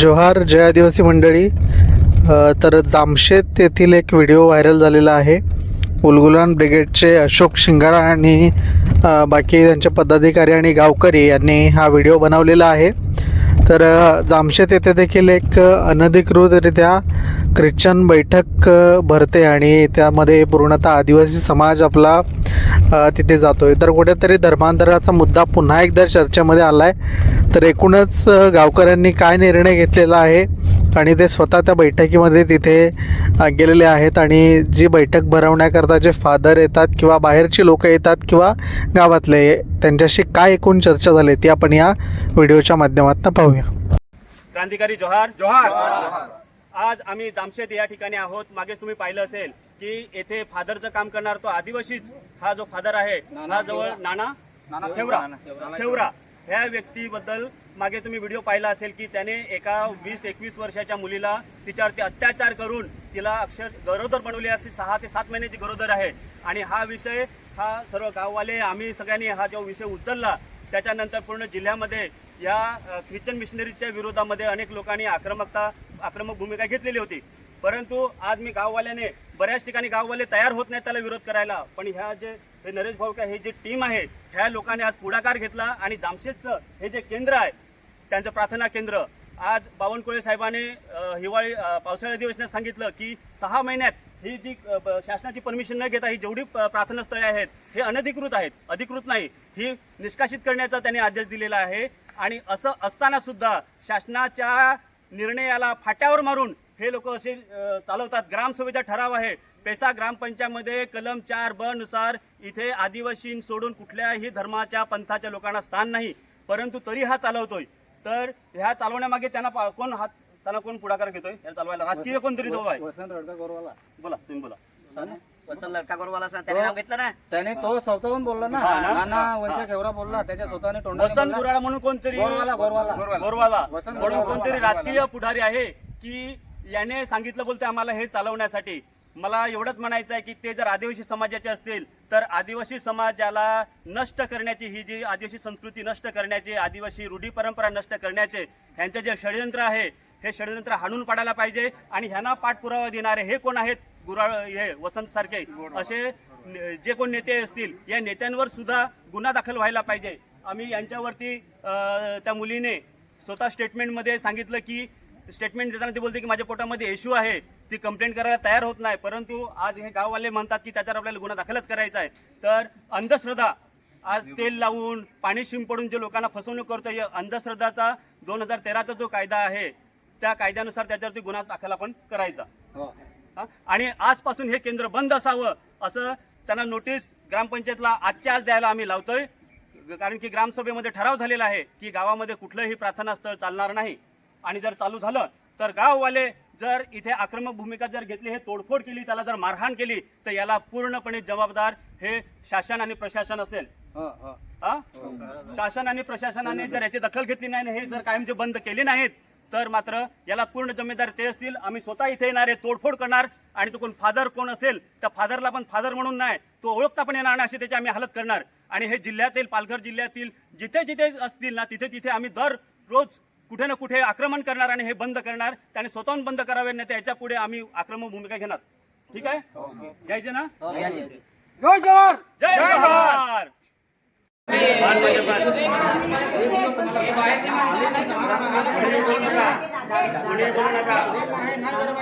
जोहार जय आदिवासी मंडळी. तर जामशेत येथील एक व्हिडिओ व्हायरल झालेला आहे. उलगुलान ब्रिगेडचे अशोक शिंगारा आणि बाकी त्यांचे पदाधिकारी आणि गावकरी यांनी हा व्हिडिओ बनवलेला आहे. तर जामशेत येथे देखील एक अनधिकृतरित्या ख्रिश्चन बैठक भरते आणि त्यामध्ये पूर्णतः आदिवासी समाज आपला तिथे जातो आहे तर कुठेतरी धर्मांतराचा मुद्दा पुन्हा एकदा चर्चेमध्ये आला आहे तर एकूणच गावकऱ्यांनी काय निर्णय घेतलेला आहे? आणि ते स्वतः त्या बैठकीमध्ये तिथे गेलेले आहेत आणि जी बैठक भरवण्याकरता जे फादर येतात किंवा बाहेरची लोक येतात किंवा गावातले त्यांच्याशी काय एकूण चर्चा झाली ती आपण या व्हिडिओच्या माध्यमातून पाहूया. क्रांतिकारी जोहार जोहार! आज आम्ही जामशेद या ठिकाणी आहोत. मागेच तुम्ही पाहिलं असेल की येथे फादरचं काम करणार तो आदिवासीच. हा जो फादर आहे हा जवळ नाना खेवरा खेवरा ह्या व्यक्तीबद्दल मागे तुम्ही व्हिडिओ पाहिला असेल की त्याने एका वीस एकवीस वर्षाच्या मुलीला तिच्यावरती अत्याचार करून तिला अक्षर गरोदर बनवली असे सहा ते सात महिन्याची गरोदर आहे. आणि हा विषय हा सर्व गाववाले आम्ही सगळ्यांनी हा जो विषय उचलला त्याच्यानंतर पूर्ण जिल्ह्यामध्ये या ख्रिश्चन मिशनरीच्या विरोधामध्ये अनेक लोकांनी आक्रमकता आक्रमक भूमिका घेतलेली होती. परंतु आज मी गाववाल्याने बऱ्याच ठिकाणी गाववाले तयार होत नाही त्याला विरोध करायला. पण ह्या जे हे नरेश भाऊका हे जे टीम आहे ह्या लोकांनी आज पुढाकार घेतला आणि जामशेदचं हे जे केंद्र आहे त्यांचं प्रार्थना केंद्र. आज बावनकुळे साहेबाने हिवाळी पावसाळी अधिवेशनात सांगितलं की सहा महिन्यात ही जी शासनाची परमिशन न घेता ही जेवढी प्रार्थनास्थळे प्रार्थना स्थळे आहेत हे अनधिकृत आहेत अधिकृत नाही. ही निष्कासित करण्याचा त्यांनी आदेश दिलेला आहे आणि असं असताना सुद्धा शासनाच्या निर्णयाला फाट्यावर मारून हे लोक असे चालवतात. ग्रामसभेचा ठराव आहे पेसा ग्रामपंचायतमध्ये कलम चार ब नुसार इथे आदिवासी सोडून कुठल्याही धर्माच्या पंथाच्या लोकांना स्थान नाही परंतु तरी हा चालवतोय. तर ह्या चालवण्यामागे त्यांना कोण हात त्यांना कोण पुढाकार घेतोय? या चालवायला राजकीय कोणतरी तो आहे. वसंत गोरवाला बोला तुम्ही बोला. वसंत लडका गोरवाला सांग. त्याने नाव घेतलं ना? त्याने तो स्वतःहून बोलला ना. हा? नाना वंश खेवरा बोलला. त्याच्या स्वतःने तोंडाने वसंत बोलला. गुराळा म्हणून कोणतरी गोरवाला, गोरवाला. गोरवाला. वसंत म्हणून गुराळा, कोणतरी गोरवाला. राजकीय पुढारी आहे की याने सांगितलं बोलते आम्हाला हे चालवण्यासाठी. मला एवढंच म्हणायचं आहे की ते जर आदिवासी समाजाचे असतील तर आदिवासी समाजाला नष्ट करण्याची ही जी आदिवासी संस्कृती नष्ट करण्याची आदिवासी रूढी परंपरा नष्ट करण्याचे ह्यांचे जे षडयंत्र आहे हे षडयंत्र हाणून पाडायला पाहिजे आणि ह्यांना पाठपुरावा देणारे हे कोण आहेत? गुराळ हे वसंत सारखे. असे जे कोण नेते असतील या नेत्यांवर सुद्धा गुन्हा दाखल व्हायला पाहिजे. आम्ही यांच्यावरती त्या मुलीने स्वतः स्टेटमेंटमध्ये सांगितलं की स्टेटमेंट देताना ते बोलते की माझ्या पोटामध्ये इश्यू आहे. ती कंप्लेंट करायला तयार होत नाही. परंतु आज हे गाववाले म्हणतात की त्याच्यावर आपल्याला गुन्हा दाखलच करायचा आहे. तर अंधश्रद्धा आज तेल लावून पाणी शिंपडून जे लोकांना फसवणूक करतो या अंधश्रद्धाचा दोन हजार तेराचा जो कायदा आहे त्या कायद्यानुसार त्याच्यावरती गुन्हा दाखल आपण करायचा. हो. आणि आजपासून हे केंद्र बंद असावं असं त्यांना नोटीस ग्रामपंचायतला आजच्या आज द्यायला आम्ही लावतोय. कारण की ग्रामसभेमध्ये ठराव झालेला आहे की गावामध्ये कुठलंही प्रार्थना स्थळ चालणार नाही. आणि जर चालू झालं तर गाववाले जर इथे आक्रमक भूमिका जर घेतली हे तोडफोड केली त्याला जर मारहाण केली तर याला पूर्णपणे जबाबदार हे शासन आणि प्रशासन असेल हो, हो. हा? शासन आणि प्रशासनाने जर याची दखल घेतली नाही हे जर कायमचे बंद केले नाहीत तर मात्र याला पूर्ण जमेदार ते असतील आम्ही स्वतः इथे येणार आहे तोडफोड करणार आणि तो कोण फादर कोण असेल त्या फादरला पण फादर म्हणून नाही तो ओळखता पण येणार नाही अशी त्याची आम्ही हालत करणार आणि हे जिल्ह्यातील पालघर जिल्ह्यातील जिथे जिथे असतील ना तिथे तिथे आम्ही दर रोज कुठे ना कुठे आक्रमण करणार आणि हे बंद करणार त्याने स्वतःहून बंद करावे नाही तर याच्यापुढे आम्ही आक्रमक भूमिका घेणार. ठीक आहे? घ्यायचे ना? जय जवाहर! कोणी बोलू नका.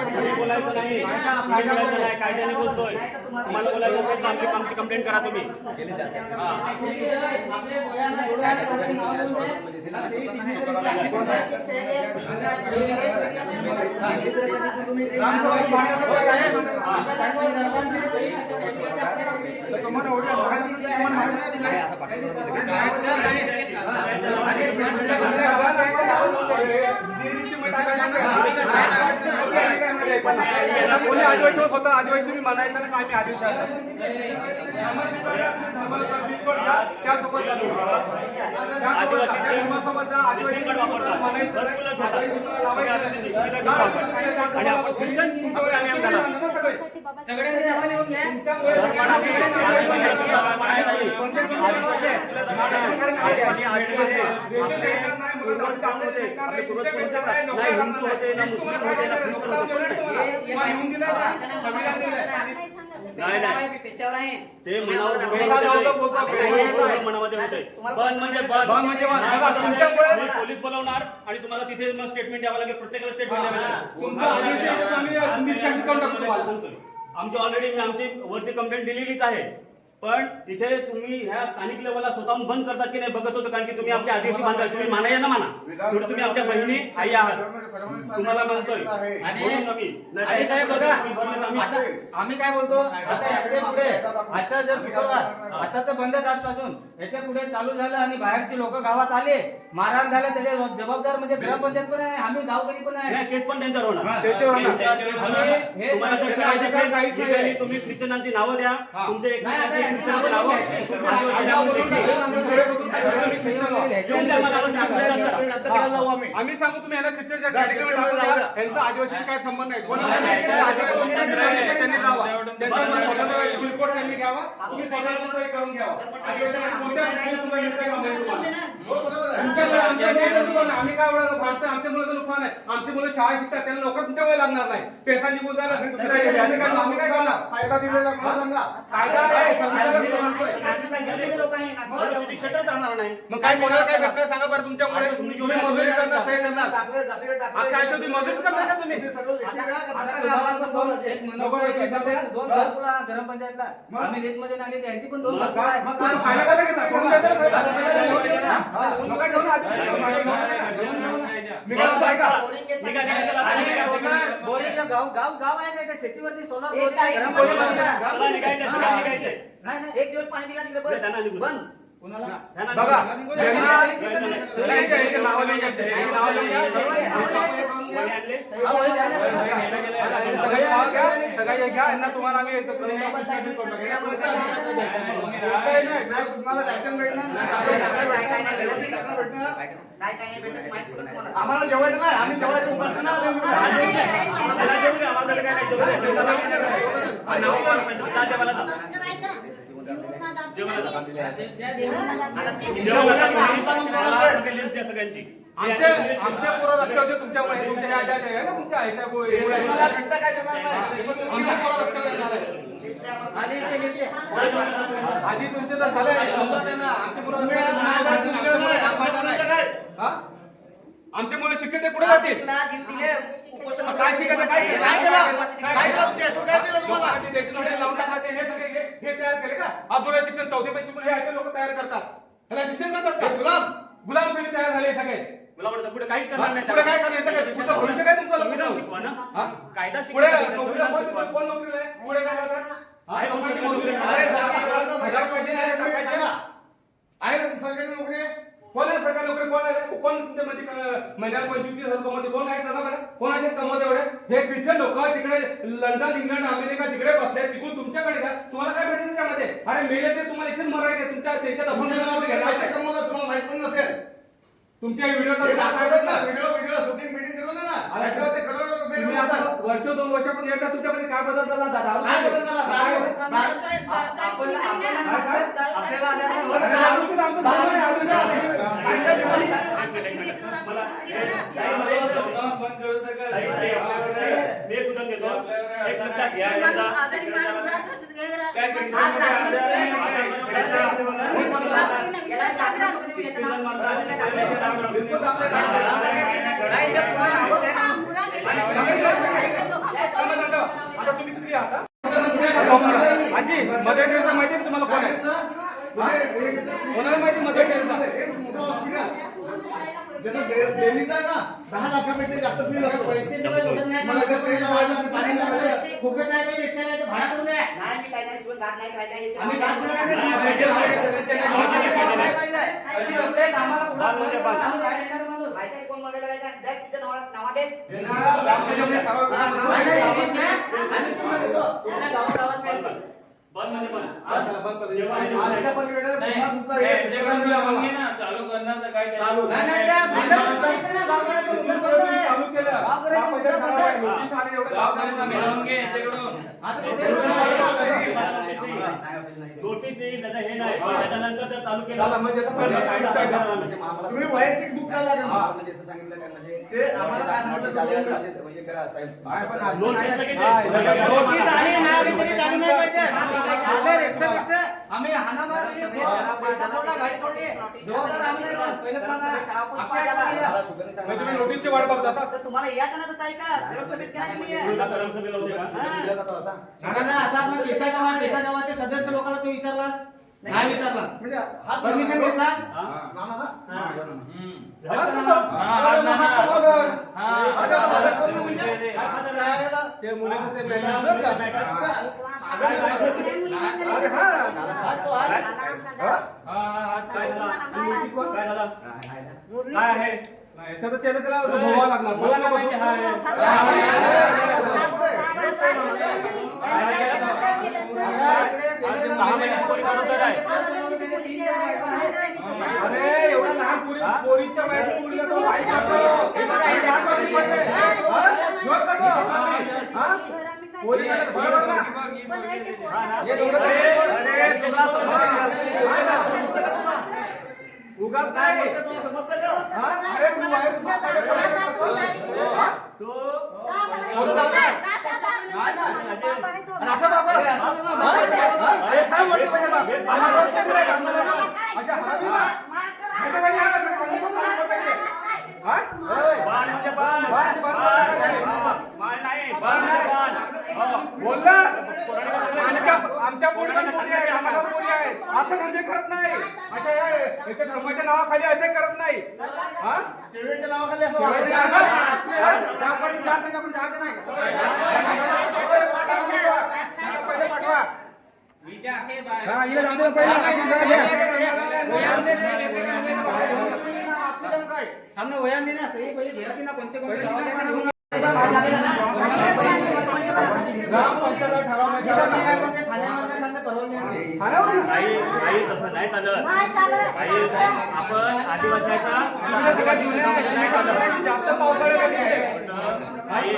कोणी बोलायचं नाही. मी कायद्याने बोलतोय तुम्हाला बोलायचं असेल तर आमची आमची कंप्लेंट करा तुम्ही. हां. कोणी आदिवासी होता आदिवासी तुम्ही म्हणायचं ना आम्ही आदिवासी त्यासोबत आदिवासी म्हणायचं आणि आपण आपला नियम झाला सगळ्यांनी नावं लिहून घ्या नाही हिंदू होते ना मुस्लिम होते ना येऊन दिलं पेशावर आहे. ते मनावर बोलतो, दडपण होते. बोलतो, बोलतो. मनामध्ये होते बंद म्हणजे बंद. बंद म्हणजे बंद. नाही, बघा, बंद तुमच्यामुळे- मी पोलीस बोलवणार आणि तुम्हाला तिथे मग स्टेटमेंट द्यावं लागेल. प्रत्येकाला स्टेटमेंट द्यावं लागेल. तुमचं आदिवासी आहे, आम्ही निष्कासित करून टाकतो तुम्हाला. सांगतोय. आमची ऑलरेडी मी आमची वरती कंप्लेंट दिलेलीच आहे. पण तिथे तुम्ही ह्या स्थानिक लेवलला स्वतःहून बंद करतात की नाही बघत होतो कारण की तुम्ही आमच्या आदिवासी बांधवाय तुम्ही माना या ना माना. शेवटी तुम्ही आमच्या बहिणी आई आहात. तुम्हाला मानतोय आणि साहेब बघा आम्ही- आता आम्ही काय बोलतो? आता याच्यापुढे आजचा जर शुक्रवार आता तर बंद आजपासून. याच्यापुढे चालू झालं आणि बाहेरचे लोक गावात आले. मारहाण झालं त्याचे जबाबदार म्हणजे ग्रामपंचायत पण आहे आम्ही गावकरी पण आहे. नाही केस पण त्यांच्यावर होणार. त्यांच्यावर हे तुम्ही ख्रिश्चनांची नावं द्या. हा. तुमचे. आम्ही सांगा. तुम्ही यांना ख्रिश्चनच्या कार्यक्रमात दाखवू द्या. यांचा आदिवासी काय संबंध नाही. त्यांचा त्यांनी जावा. त्यांचा त्यांनी घ्यावा. करून घ्यावा. आदिवासी आम्ही काय एवढं आमच्या मुलाचं नुकसान आहे. आमची मुलं शाळा शिकतात त्यांना तुमच्या वेळ लागणार नाही. पैसा निघून आम्ही काय आम्ही काय करणार? दिलेला मला सांगा. कायदा. लोक राहणार नाही. मग काय कोणाला काय भेटणार सांगा बरं तुमच्यामुळे? तुम्ही मजुरी करणार सही करणार तुम्ही मजुरी करणार का तुम्ही? घरकुला ग्रामपंचायतला. आम्ही लिस्टमध्ये नाही त्यांची पण दोन बोरिंगला गाव गाव गाव आहे का त्या शेतीवरती सोलार एक. नाही दिवस पाणी दिला तिकडे बस निघून. बंद कुणाला त्यांना बघा निघून. ज्यांना सगळ्यांच्या ह्याचे नावं लिहून घ्यायचे. ह्याचे नावं लिहून घ्या. कोणी आणले? हा, होय, द्या ना. सगळे नावं घ्या. सगळे घ्या. यांना तुम्हाला आम्ही बोलताय नाही नाही तुम्हाला राशन भेटणार नाही. नाही भेटणार? काय काय नाही भेटत माहिती पडत आम्हाला जेवायचं नाही आम्ही जेवायचं उपासना. हा. मला लिस्ट द्या सगळ्यांची. आमच्या आमच्या पोरं रस्त्यावर तुमच्यामुळे तुमच्या ह्या ज्या ज्या आहे ना तुमच्या ह्याच्या आमच्या पोरं रस्त्यावर येणार आहे. आधी तुमचे तर झालंय. समजा नाही ना आमचे मुलं? आमचे शिकते पुढे जातील. काय शिकायचं काय हे सगळे तयार केले का? अधुरे शिक्षण चौथे पैसे हे लोक तयार करतात. त्याला शिक्षण देतात हे का गुलाम. गुलाम तुम्ही तयार झाले सगळे. मला पुढे काहीच करणार नाही पुढे काय करणार काय? भविष्य काय तुमचं? संविधान शिकवा ना. हा? कायदा पुढे शिकवा नोकरीला संविधान कोण शिकवा. कोण नोकरीला आहे? पुढे काय करतात? आहे पैसे नाही, सरकारी नोकरी आहे? कोण आहे सरकारी नोकरी? कोण आहे? कोण तुमच्या मध्ये क- महिन्याला पंचवीस तीस हजारमध्ये कोण आहे सांगा बरं? कोण आहे कमवत एवढे? हे ख्रिश्चन लोक तिकडे लंडन इंग्लंड अमेरिका तिकडे बसले तिकडून तुमच्याकडे का तुम्हाला काय भेटेल त्याच्यामध्ये? अरे मेले ते तुम्हाला इथेच मरायचे तुमच्या त्याच्यात आपण तुमच्या नावावर घेणार पैसे आहे. कमवतात, तुम्हाला माहीत पण नसेल. तुमच्या व्हिडिओ हे दाखवतात ना व्हिडिओ व्हिडिओ शूटिंग बिटिंग केलं ना अरे त्याच्यावर ते करोडो रुपये तुम्ही आता कमवतात. वर्ष दोन वर्षापूर्वी एकदा तुमच्यामध्ये काय बदल झाला? दादा काय बदल झाला? आपल्याला आजी मदर टेरेसा माहिती आहे तुम्हाला कोण आहे कोणाला माहिती मदर टेरेसा आहे ना दहा लाखापेक्षा जास्त फी पैसे काय घात नाही हे ते आम्ही घात. माहिती आहे कोण नावा नाही, नाही, नाही. आम्ही नोटीस मिळवून घे याच्याकडून येईल त्याचं हे नाही. पण त्याच्यानंतर जर चालू केलं झालं, म्हणजे आता पहिलं कायदा कायदा कायदा म्हणजे लागला. तुम्ही वैयक्तिक बुक करायला लागेल. हा, म्हणजे असं सांगितलं काय म्हणजे ते आम्हाला काय सांगितलं ते बोलून द्या. म्हणजे म्हणजे करा साहेब. काय पण असं नोटीस नाही. लगेच हा, येईल. लगेच. नोटीस आणि नाव तरी चालू नाही पाहिजे आपल्या रिक्षा रिक्षा आम्ही हाणामार केली, पैसा पडला, गाडी पडली जबाबदार आम्ही नाही. कोण. पहिलं सांगा. आपल्या इकडे या. मला सुगंधी म्हणजे चांगला तुम्ही नोटीसची वाट बघता. का? तर तुम्हाला ना तर ग्रामसभेत नाही ग्रामसभेला होते का आता आपण पेसा गाव आहे पेसा सदस्य लोकांना तो विचारलास नाही विचारला म्हणजे हात परमिशन घेतला हा? नाना, हा? हात. हात. हा. म्हणजे? हात? ते मुलाचं ते का? बॅटर. अरे, अरे हा हात तो हात. काय झाला काय झाला काय आहे तर त्याला भोगावं लागणार मला काय माहिती आहे आहे अरे एवढ्या लहान पोरी पोरीच्या वयात पोरीला तो वाईट करतो. हे बघा, हे लहान पोरी करते. हा? जोर का तो? हा? पोरी करते. बरोबर ना? हे दोघं तर- अरे, तुला उगाच नाही हा? अरे, करतो? तो असं बाबा. अरे, काय म्हणतो म्हणजे बाबा? मला रोजचं तुला काम करायला. अच्छा, हा बी बा. माहिती आहे का? हा? बाण म्हणजे बाण बाण, बाण, बाण, बाण. बाण नाही बाण म्हणजे बाण हो. बोलला आमच्या आमच्या पोरी पण पोरी आहे आम्हाला पोरी आहे असं म्हणजे करत नाही अशा या- एका धर्माच्या नावाखाली असे करत नाही हा शिवेच्या नावाखाली असं शिवेच्या वागायचं. नावाखाली- हा? त्यापर्यंत जात नाही, आपण जायचं नाही. पहिले पाठवा. हा, ये राहू दे पहिला. सामने वयांनी ना सही पहिले घेराती ना कोणते कोणते गावात आहे का ना? ग्रामपंचायतला ठराव नाही इथं करायचा. काय कोणते ठाण्यामध्ये सांगते परवानगी आहे. ठराव ना. आई आई तसं नाही चालत आपण आदिवासी आहे का आई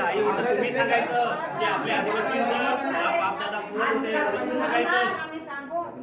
आई सांगायचं की आपल्या आदिवासींचं बापदादा पूर्ण सांगायचं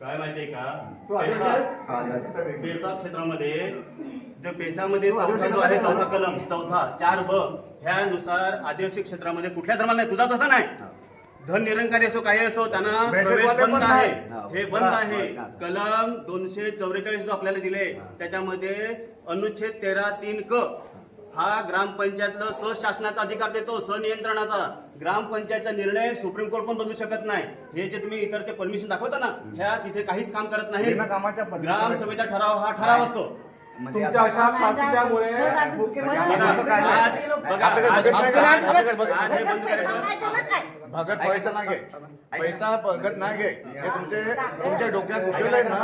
काय माहितीये का. पेसा क्षेत्रामध्ये जो पेसामध्ये चौथा जो आहे चौथा कलम चौथा चार ब ह्यानुसार आदिवासी क्षेत्रामध्ये कुठल्या धर्माला नाही तुझाच असं नाही. धन निरंकारी असो काही असो त्यांना प्रवेश बंद आहे. नाही. हे बंद आहे. कलम दोनशे चौवेचाळीस जो आपल्याला दिले त्याच्यामध्ये अनुच्छेद तेरा तीन क. हा ग्रामपंचायतला स्वशासनाचा अधिकार देतो स्वनियंत्रणाचा. ग्रामपंचायतचा निर्णय सुप्रीम कोर्ट पण बदलू शकत नाही. हे जे तुम्ही इतरचे परमिशन दाखवता ना ह्या तिथे काहीच काम करत नाही. ग्रामसभेचा ठराव हा ठराव असतो. म्हणजे तुमच्या आता- अशा म्हणजे भगत पैसा नाही घे पैसा भगत नाही घे हे तुमचे तुमच्या डोक्यात घुसवलंय ना.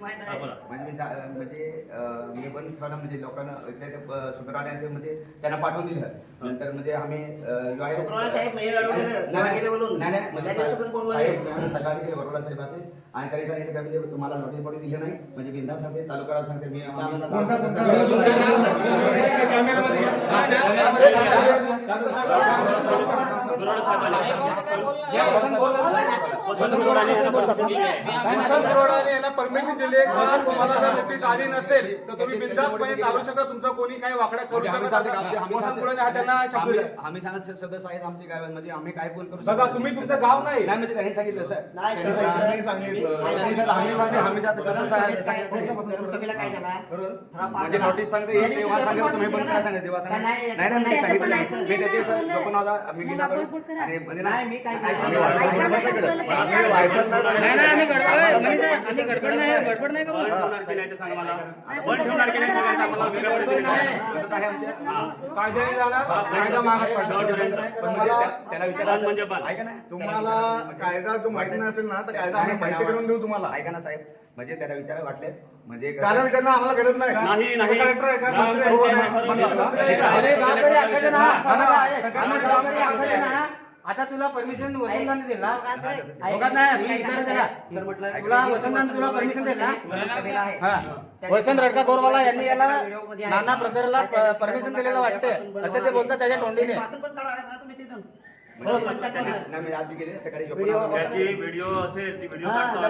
म्हणजे जा- म्हणजे अं, मी पण थोडं म्हणजे लोकांना इथले ते, अं, शुक्रवारी म्हणजे त्यांना पाठवून दिलं. नंतर म्हणजे आम्ही अं, जो आहे- शुक्रवारी साहेब अडवलेलं, नाही, जमा केले बोलून. नाही नाही म्हणजे त्या दिवशी पण साहेब. साहेब, आम्ही सकाळी गेले बरोबर साहेब असे आणि त्यांनी सांगितलं का म्हणजे तुम्हाला नोटीस पडू दिली नाही. म्हणजे बिंदा सांगते चालू करा सांगते. परमिशन दिली. वसंत तुम्हाला जर नोटीस गाडी नसेल तर तुम्ही बिंदासपणे चालू शकता तुमचं कोणी काही वाकडा करू आम्ही शकत आम्ही- आम्ही सांगतो- हा आम्ही-. आम्ही सदस्य आहेत आमचे गावामध्ये आम्ही काय पण करू बघा तुम्ही तुमचं गाव नाही म्हणजे त्यांनी सांगितलं सर नाही. सांगितलं. त्यांनी सांगितलं सांगितलं, काय म्हणजे. नोटीस सांगतो त्या एक दिवशी तेव्हा सांगितलं पासून तुम्ही काय? सांगितलं तेव्हा सांगितलं नाही, नाही नाही नाही सांगितलं नाही. मी त्याचे नव्हता गेलो म्हणजे नाही मी सांगितलं नाही नाही आम्ही गडबड- आम्ही गडबड नाही. गडबड नाही करू. हा. ठेवणार की नाही ते सांगा मला. नाही, बंद ठेवणार की नाही सांगा आम्हाला. वेगळं गडबड नाही. वाटतं. आता काय आमच्या- कायद्याने जाणार कायदा मागत पडणार. पण म्हणजे त्या- त्याला बंद विचारा म्हणजे बंद. ऐका ना तुम्हाला कायदा जो माहिती नसेल ना तर कायदा आम्ही माहिती करून देऊ तुम्हाला ऐका ना साहेब म्हणजे त्याला विचारा वाटल्यास म्हणजे आम्हाला गरज नाही. नाही नाही. कलेक्टर आहे का? मंत्री आहे? मंत्री आहे. मंत्री आहे. अरे जबाबदारी असायची ना ना. आम्ही जबाबदारी असायची ना आता तुला परमिशन वसंताने दिलं. ना बघत नाही मी विचारायचं ना. सर म्हटलं तुला वसंताने तुला परमिशन दिलं? हा. वसंत रडका गोरवाला यांनी याला नाना ब्रदरला परमिशन दिलेलं वाटतं असं ते बोलतात त्याच्या तोंडीने. म्हणजे नाही, आज गेले सकाळी त्याची व्हिडिओ असेल ती व्हिडिओ हा,